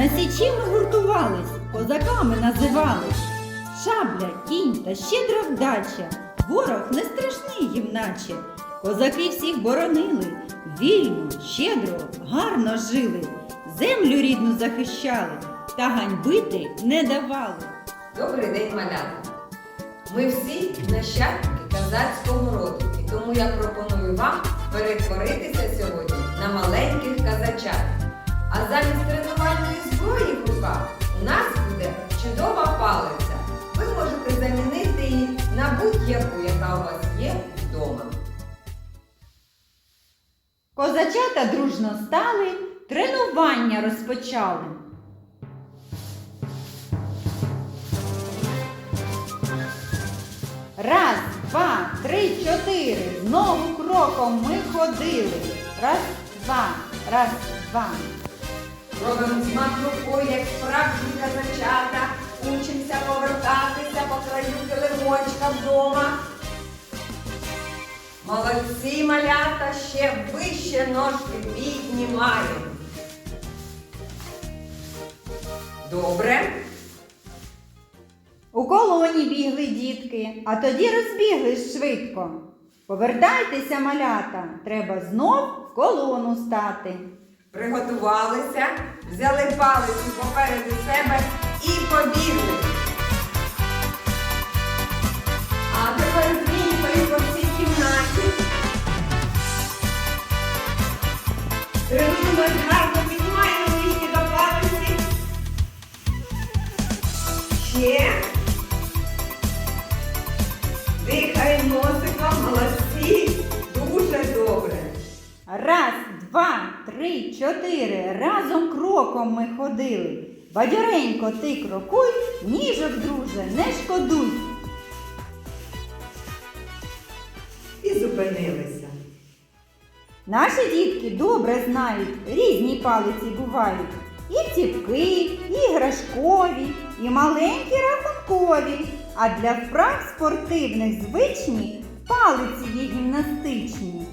На січі ми гуртувались, козаками називались. Шабля, кінь та щедра вдача. Ворог не страшний їм наче. Козаки всіх боронили, вільно, щедро, гарно жили, землю рідну захищали та ганьбити не давали. Добрий день, малята! Ми всі нащадки казацького роду, і тому я пропоную вам перетворитися сьогодні на маленьких казачат. А замість тренувальної зброї в руках у нас буде чудова палиця. Ви можете замінити її на будь-яку, яка у вас є вдома. Козачата дружно стали, тренування розпочали. Раз, два, три, чотири. Знову кроком ми ходили. Раз, два, раз, два. Робимо змах рукою, як справжні казачата, учимося повертатися по краю килимочка вдома. Молодці малята ще вище ножки піднімаємо. Добре. У колоні бігли дітки, а тоді розбіглись швидко. Повертайтеся, малята, треба знов в колону стати. Приготувалися, взяли палицю попереду себе і побігли. А тепер змінькою по всій кімнаті. Тренуємось три, чотири. Разом кроком ми ходили. Бадьоренько ти крокуй, ніжок, друже, не шкодуй. І зупинилися. Наші дітки добре знають, різні палиці бувають. І ціпки, і іграшкові, і маленькі рахункові. А для вправ спортивних звичні палиці є гімнастичні.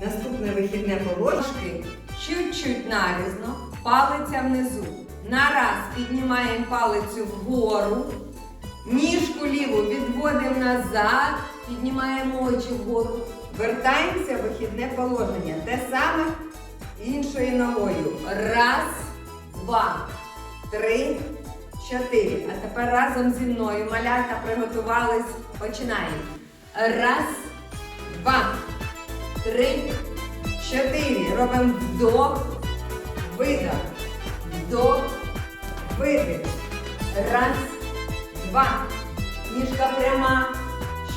Наступне вихідне положки чуть-чуть нарізно, палиця внизу. Нараз піднімаємо палицю вгору, ніжку ліву відводимо назад, піднімаємо очі вгору. Вертаємося в вихідне положення. Те саме іншою ногою. Раз, два, три, чотири. А тепер разом зі мною малята приготувались. Починаємо. Раз, два три, чотири. Робимо вдох, видох, вдох, видих. Раз, два. Ніжка пряма.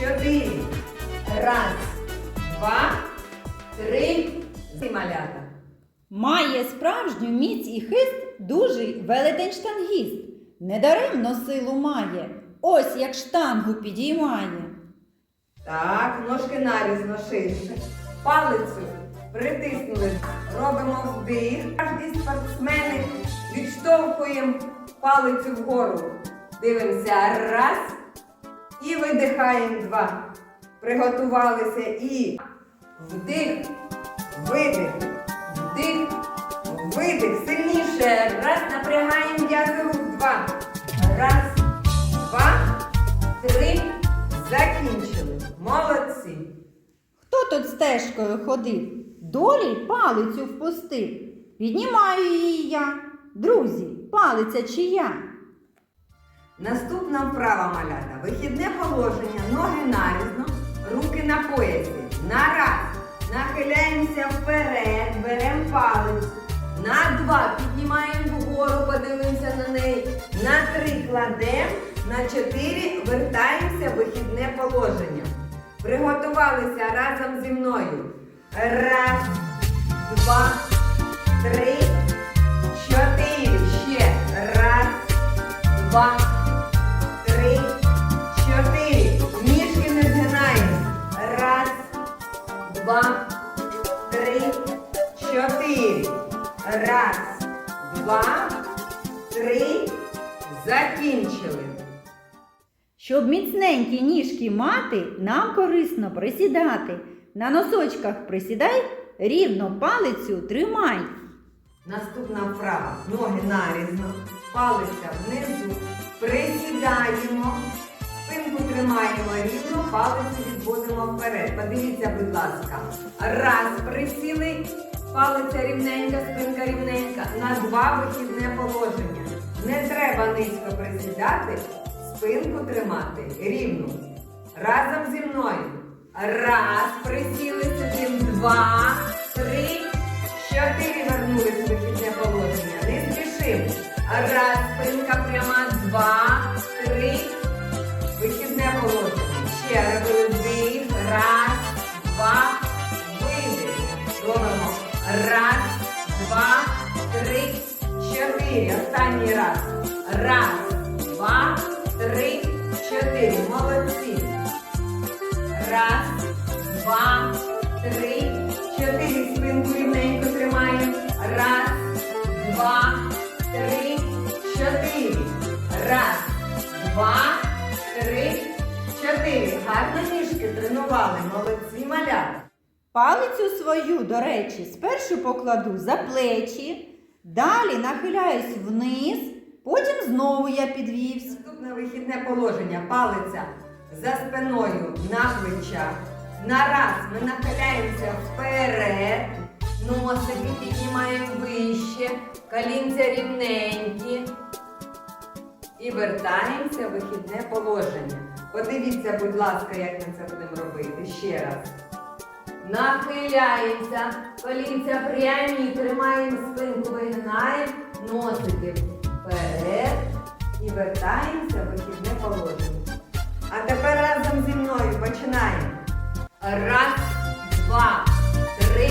Чотири. Раз, два, три. Малята. Має справжню міць і хист дужий велетень штангіст. Недаремно силу має, ось як штангу підіймає. Так, ножки нарізно ширше. Палицю притиснули. Робимо вдих. Кожні спортсмени відштовхуємо палицю вгору. Дивимося раз. І видихаємо два. Приготувалися і вдих, видих, вдих, видих. Сильніше. Раз. Напрягаємо м'язи рук. Два. Раз, два, три. Тут стежкою ходив? Долі палицю впустив. Піднімаю її я. Друзі, палиця чия? Наступна вправа малята. Вихідне положення. Ноги нарізно, руки на поясі. На раз. Нахиляємося вперед, беремо палицю. На два піднімаємо вгору, подивимося на неї. На три кладемо, на чотири вертаємося в вихідне положення. Приготувалися разом зі мною. Раз, два, три, чотири. Ще. Раз, два, три, чотири. Ніжки не згинаємо. Раз, два, три, чотири. Раз, два, три. Закінчили. Щоб міцненькі ніжки мати, нам корисно присідати. На носочках присідай, рівно палицю тримай. Наступна вправа. Ноги нарізно, палиця внизу. Присідаємо. Спинку тримаємо рівно, палицю відводимо вперед. Подивіться, будь ласка. Раз, присіли, палиця рівненька, спинка рівненька. На два вихідне положення. Не треба низько присідати, спинку тримати рівно. Разом зі мною. Раз, присіли, сидим, два, три, чотири вернулись в вихідне положення. Не спішимо. Раз, спинка пряма, два, три. Вихідне положення. Ще робили. Раз, два, видих. Робимо. Раз, два, три, чотири. Останній раз. Раз, два, чотири. Молодці. Раз, два, три, чотири. Спинку рівненько тримаємо. Раз, два, три, чотири. Раз, два, три, чотири. Гарно ніжки тренували. Молодці малята. Палицю свою, до речі, спершу покладу за плечі, далі нахиляюсь вниз, потім знову я підвівсь. Наступне вихідне положення. Палиця за спиною на плечах. На раз ми нахиляємося вперед. Носики піднімаємо вище. Колінця рівненькі. І вертаємося в вихідне положення. Подивіться, будь ласка, як ми це будемо робити. Ще раз. Нахиляємося, колінця прямі, тримаємо спинку, вигинаємо, носики вперед і вертаємося в вихідне положення. А тепер разом зі мною починаємо. Раз, два, три,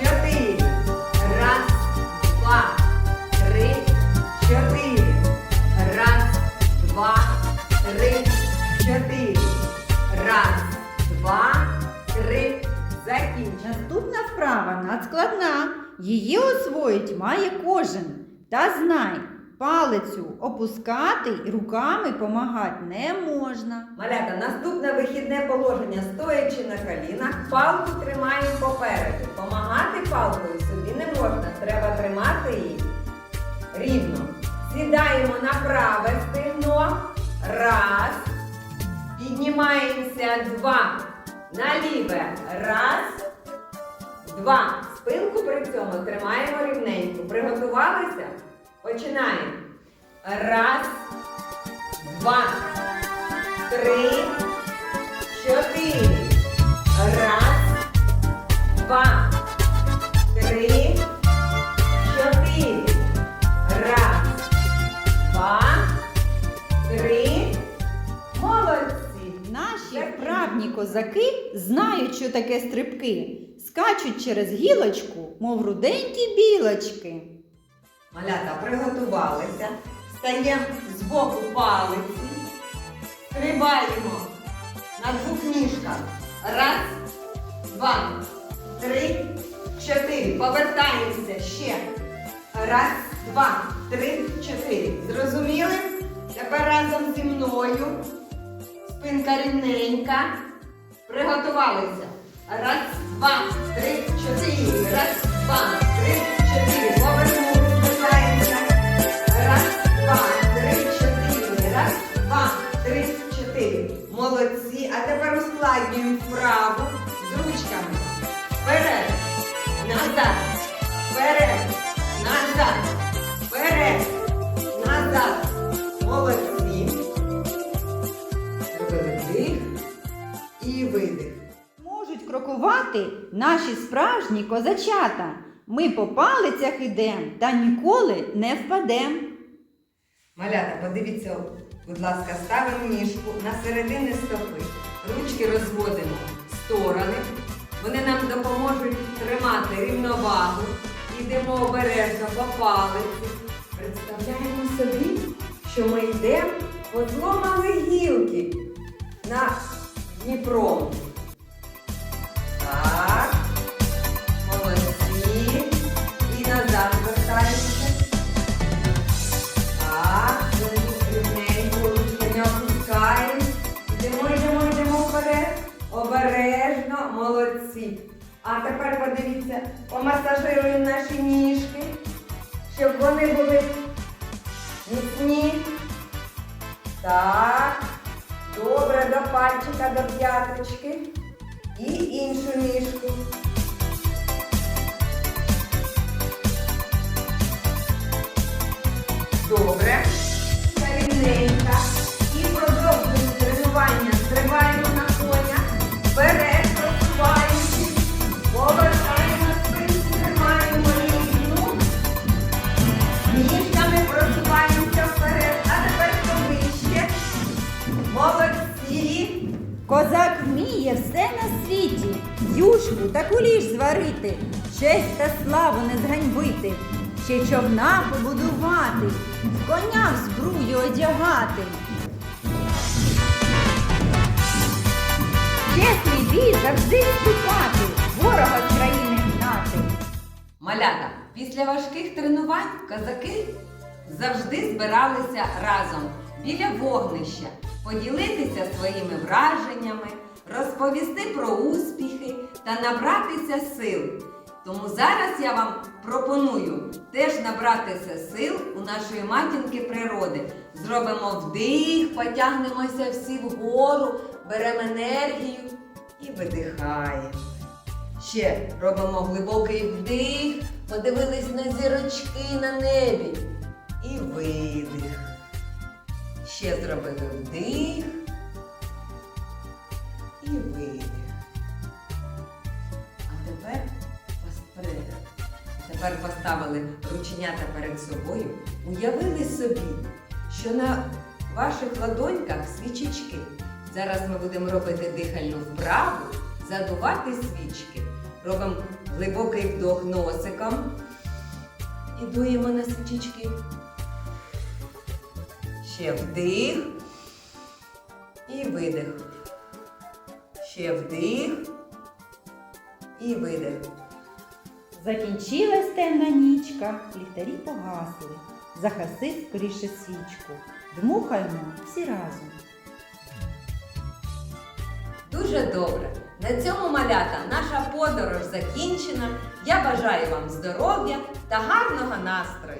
чотири. Раз, два, три, чотири. Раз, два, три, чотири. Раз, два, три. Закінчено. Наступна вправа надскладна. Її освоїть має кожен. Та знай, палицю опускати і руками помагати не можна. Малята, наступне вихідне положення, стоячи на колінах, палку тримаємо попереду. Помагати палкою собі не можна, треба тримати її рівно. Сідаємо на праве стегно. Раз. Піднімаємося два. На ліве. Раз. Два. Спинку при цьому тримаємо рівненько. Приготувалися? Починаємо. Раз. Два три, чотири. Раз, два, три, чотири. Раз, два, три. Молодці. Наші вправні козаки знають, що таке стрибки. Скачуть через гілочку, мов руденькі білочки. Малята приготувалися. Стаємо з боку палиці. Стрибаємо на двох ніжках. Раз, два, три, чотири. Повертаємося ще. Раз, два, три, чотири. Зрозуміли? Тепер разом зі мною. Спинка рівненька. Приготувалися. Раз, два, три, чотири. Раз, два, три, чотири. Молодці. А тепер ускладнюємо вправу з ручками. Вперед. Назад. Вперед. Назад. Вперед. Назад. Молодці. Зробили вдих і видих. Можуть крокувати наші справжні козачата. Ми по палицях ідем та ніколи не впадем. Малята, подивіться, будь ласка, ставимо ніжку на середини стопи. Ручки розводимо в сторони. Вони нам допоможуть тримати рівновагу. Йдемо обережно по палиці. Представляємо собі, що ми йдемо по зломали гілки на Дніпро. Так. Молодці. А тепер подивіться, помасажируємо наші ніжки, щоб вони були міцні. Так. Добре, до пальчика, до п'яточки. І іншу ніжку. Козак вміє все на світі, юшку та куліш зварити, честь та славу не зганьбити, ще човна побудувати, в коня в збрую одягати. Чесний бій завжди вступати, ворога з країни гнати. Малята, після важких тренувань козаки завжди збиралися разом біля вогнища, поділитися своїми враженнями, розповісти про успіхи та набратися сил. Тому зараз я вам пропоную теж набратися сил у нашої матінки природи. Зробимо вдих, потягнемося всі вгору, беремо енергію і видихаємо. Ще робимо глибокий вдих, подивились на зірочки на небі. І видих. Ще зробили вдих. І видих. А тепер пос- Тепер поставили рученята перед собою, уявили собі, що на ваших ладоньках свічечки. Зараз ми будемо робити дихальну вправу, задувати свічки. Робимо глибокий вдох носиком і дуємо на свічечки. Ще вдих і видих. Ще вдих і видих. Закінчилась темна нічка, ліхтарі погасли. Загаси скоріше свічку. Дмухаймо всі разом. Дуже добре. На цьому малята наша подорож закінчена. Я бажаю вам здоров'я та гарного настрою.